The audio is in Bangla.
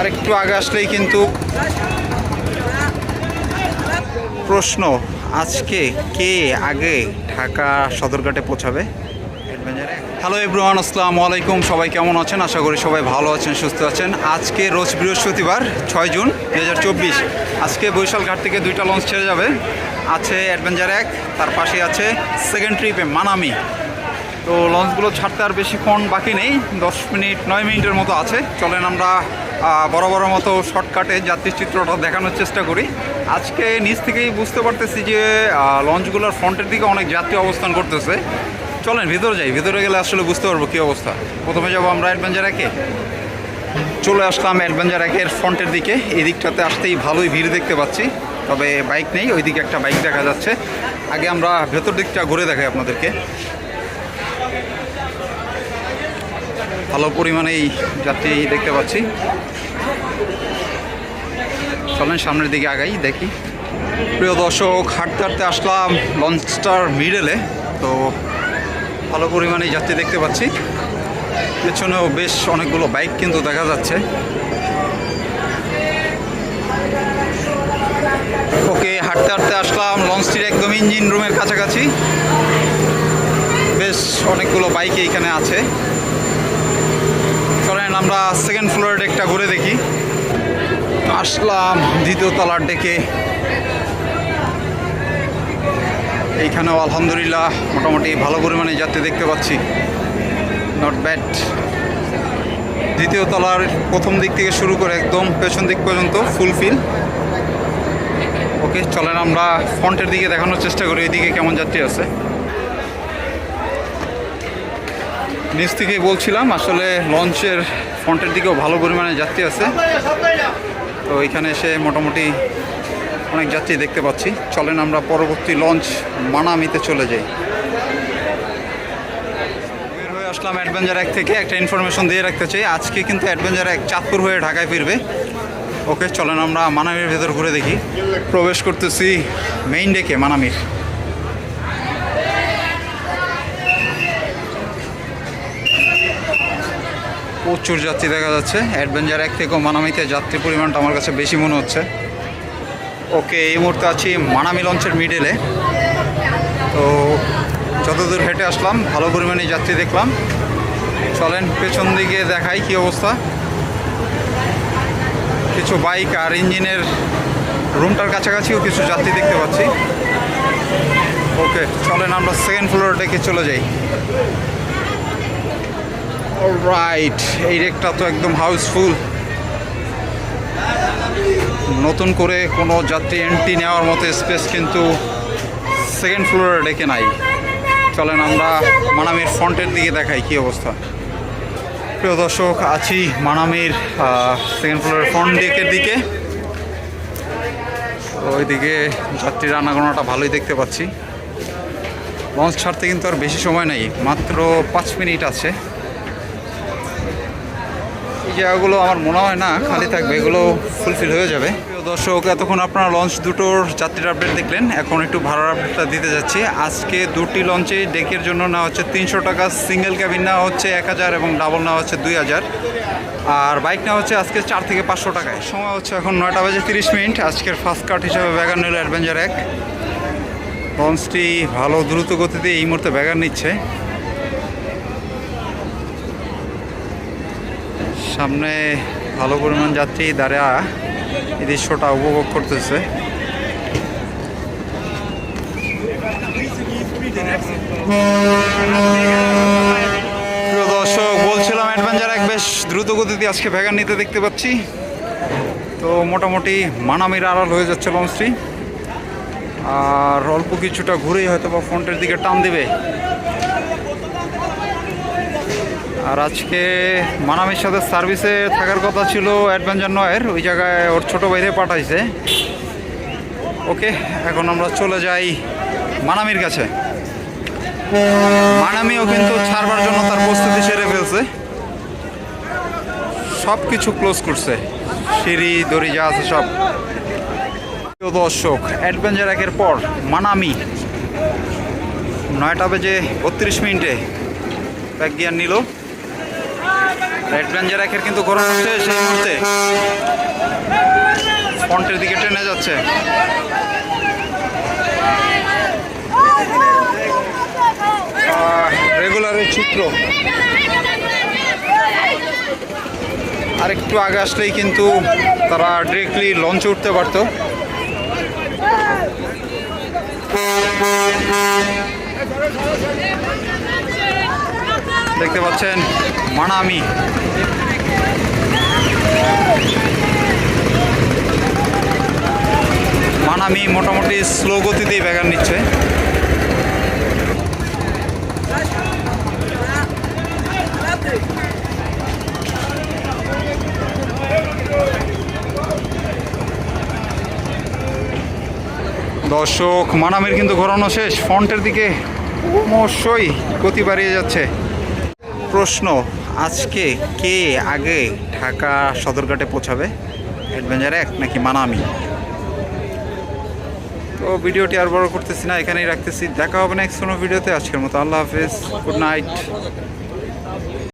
আর একটু আগে আসলেই কিন্তু প্রশ্ন, আজকে কে আগে ঢাকা সদরঘাটে পৌঁছাবে? হ্যালো এভরিওয়ান আসসালামু আলাইকুম, সবাই কেমন আছেন? আশা করি সবাই ভালো আছেন, সুস্থ আছেন। আজকে রোজ বৃহস্পতিবার, ছয় জুন দু হাজার চব্বিশ। আজকে বৈশাল ঘাট থেকে দুইটা লঞ্চ ছেড়ে যাবে। আছে অ্যাডভেঞ্চার এক, তার পাশে আছে সেকেন্ড ট্রিপে মানামি। তো লঞ্চগুলো ছাড়তে আর বেশিক্ষণ বাকি নেই, দশ মিনিট, নয় মিনিটের মতো আছে। চলেন আমরা বড় বড় মতো শর্টকাটে যাত্রী চিত্রটা দেখানোর চেষ্টা করি। আজকে নিচ থেকেই বুঝতে পারতেছি যে লঞ্চগুলোর ফ্রন্টের দিকে অনেক যাত্রী অবস্থান করতেছে। চলেন, ভিতরে যাই, ভিতরে গেলে আসলে বুঝতে পারব কী অবস্থা। প্রথমে যাব আমরা অ্যাডভেঞ্চার একে চলে আসলাম অ্যাডভেঞ্চার একের ফ্রন্টের দিকে। এই দিকটাতে আসতেই ভালোই ভিড় দেখতে পাচ্ছি, তবে বাইক নেই, ওইদিকে একটা বাইক দেখা যাচ্ছে। আগে আমরা ভেতর দিকটা ঘুরে দেখাই আপনাদেরকে। ভালো পরিমাণেই যাত্রী দেখতে পাচ্ছি। চলেন সামনের দিকে আগাই, দেখি। প্রিয় দর্শক, হাঁটতে হাঁটতে আসলাম লঞ্চটার মিডলে তো ভালো পরিমাণে যাত্রী দেখতে পাচ্ছি। পেছনেও বেশ অনেকগুলো বাইক কিন্তু দেখা যাচ্ছে। ওকে, হাঁটতে হাঁটতে আসলাম। লঞ্চটির একদম ইঞ্জিন রুমের কাছাকাছি। বেশ অনেকগুলো বাইক এইখানে আছে। চলেন আমরা সেকেন্ড ফ্লোরের ডেকটা ঘুরে দেখি। আসলাম, দ্বিতীয় তলার ডেকে। এইখানেও আলহামদুলিল্লাহ মোটামুটি ভালো পরিমাণে যাত্রী দেখতে পাচ্ছি। নট ব্যাড দ্বিতীয় তলার প্রথম দিক থেকে শুরু করে একদম পেছন দিক পর্যন্ত ফুলফিল ওকে চলেন আমরা ফ্রন্টের দিকে দেখানোর চেষ্টা করি, এদিকে কেমন যাত্রী আছে। নিচ থেকে বলছিলাম, আসলে লঞ্চের ফ্রন্টের দিকেও ভালো পরিমাণে যাত্রী আছে। তো এখানে এসে মোটামুটি অনেক যাত্রী দেখতে পাচ্ছি। চলেন আমরা পরবর্তী লঞ্চ মানামিতে চলে যাই। বের হয়ে আসলাম অ্যাডভেঞ্চার এক থেকে। একটা ইনফরমেশন দিয়ে রাখতে চাই, আজকে কিন্তু অ্যাডভেঞ্চার এক চাঁদপুর হয়ে ঢাকায় ফিরবে। ওকে, চলেন আমরা মানামির ভেতর ঘুরে দেখি। প্রবেশ করতেছি মেইন ডেকে, মানামির। প্রচুর যাত্রী দেখা যাচ্ছে। অ্যাডভেঞ্চার এক থেকেও মানামিতে যাত্রী পরিমাণটা আমার কাছে বেশি মনে হচ্ছে। ওকে, এই মুহূর্তে আছি মানামি লঞ্চের মিডলে তো যতদূর হেঁটে আসলাম, ভালো পরিমাণে যাত্রী দেখলাম। চলেন পেছন দিকে দেখাই কি অবস্থা। কিছু বাইক আর ইঞ্জিনের রুমটার কাছাকাছিও কিছু যাত্রী দেখতে পাচ্ছি। ওকে, চলেন আমরা সেকেন্ড ফ্লোর ডেকে চলে যাই। রাইট এই রেকটা তো একদম হাউসফুল। নতুন করে কোনো যাত্রী এন্ট্রি নেওয়ার মতো স্পেস কিন্তু সেকেন্ড ফ্লোরে ডেকে নাই। চলেন আমরা মানামির ফ্রন্টের দিকে দেখাই কি অবস্থা। প্রিয় দর্শক, আছি মানামির সেকেন্ড ফ্লোরের ফ্রন্ট ডেকের দিকে। ওইদিকে যাত্রীর আনাগোনাটা ভালোই দেখতে পাচ্ছি। লঞ্চ ছাড়তে কিন্তু আর বেশি সময় নেই, মাত্র পাঁচ মিনিট আছে। এই জায়গাগুলো আমার মনে হয় না খালি থাকবে, এগুলো ফুলফিল হয়ে যাবে। দর্শক, এতক্ষণ আপনারা লঞ্চ দুটোর যাত্রীর আপডেট দেখলেন। এখন একটু ভাড়ার আপডেটটা দিতে যাচ্ছি। আজকে দুটি লঞ্চে ডেকের জন্য না হচ্ছে তিনশো টাকা সিঙ্গেল ক্যাবিন নেওয়া হচ্ছে এক হাজার এবং ডাবল নেওয়া হচ্ছে দুই হাজার। আর বাইক নেওয়া হচ্ছে আজকে চার থেকে পাঁচশো টাকায়। সময় হচ্ছে এখন নয়টা বাজে তিরিশ মিনিট। আজকের ফার্স্ট কার্ট হিসাবে ব্যাগার নিল অ্যাডভেঞ্চার এক। লঞ্চটি ভালো দ্রুত গতিতে এই মুহূর্তে ব্যাগার নিচ্ছে। সামনে ভালো পরিমাণ যাত্রী দাঁড়া এই দৃশ্যটা উপভোগ করতেছে। দর্শক, বলছিলাম অ্যাডভেঞ্চার এক বেশ দ্রুত গতিতে আজকে ভ্যাগান নিতে দেখতে পাচ্ছি। তো মোটামুটি মানামির আড়াল হয়ে যাচ্ছে লঞ্চটি। আর অল্প কিছুটা ঘুরেই হয়তো বা ফ্রন্টের দিকে টান দেবে। আর আজকে মানামির সাথে সার্ভিসে থাকার কথা ছিল অ্যাডভেঞ্চার নয়ের। ওই জায়গায় ওর ছোটো ভাইরে পাঠাইছে। ওকে, এখন আমরা চলে যাই মানামির কাছে। মানামিও কিন্তু ছাড়বার জন্য তার প্রস্তুতি সেরে ফেলছে। সব কিছু ক্লোজ করছে। সিঁড়ি, দড়ি যা আছে সব। দর্শক, অ্যাডভেঞ্চার একের পর মানামি। নয়টা বেজে বত্রিশ মিনিটে ব্যাক গিয়ার নিল। অ্যাডভেঞ্চার একের কিন্তু ঘোরা হচ্ছে সেই মুহূর্তে ফ্রন্টের দিকে ট্রেনে যাচ্ছে। রেগুলারের চিত্র। আর একটু আগে আসলেই কিন্তু তারা ডিরেক্টলি লঞ্চে উঠতে পারতো। দেখতে পাচ্ছেন মানামি। মানামি মোটামুটি স্লো গতিতেই ব্যাগার নিচ্ছে। দর্শক, মানামির কিন্তু ঘোরানো শেষ। ফ্রন্টের দিকে ক্রমশই গতি বাড়িয়ে যাচ্ছে। প্রশ্ন, আজকে কে আগে ঢাকা সদরঘাটে পৌঁছাবে? অ্যাডভেঞ্চার এক নাকি মানামি? তো ভিডিওটি আর বড় করতেছি না, এখানেই রাখতেছি। দেখা হবে নেক্সট কোনো ভিডিওতে। আজকের মতো আল্লাহ হাফিজ। Good night.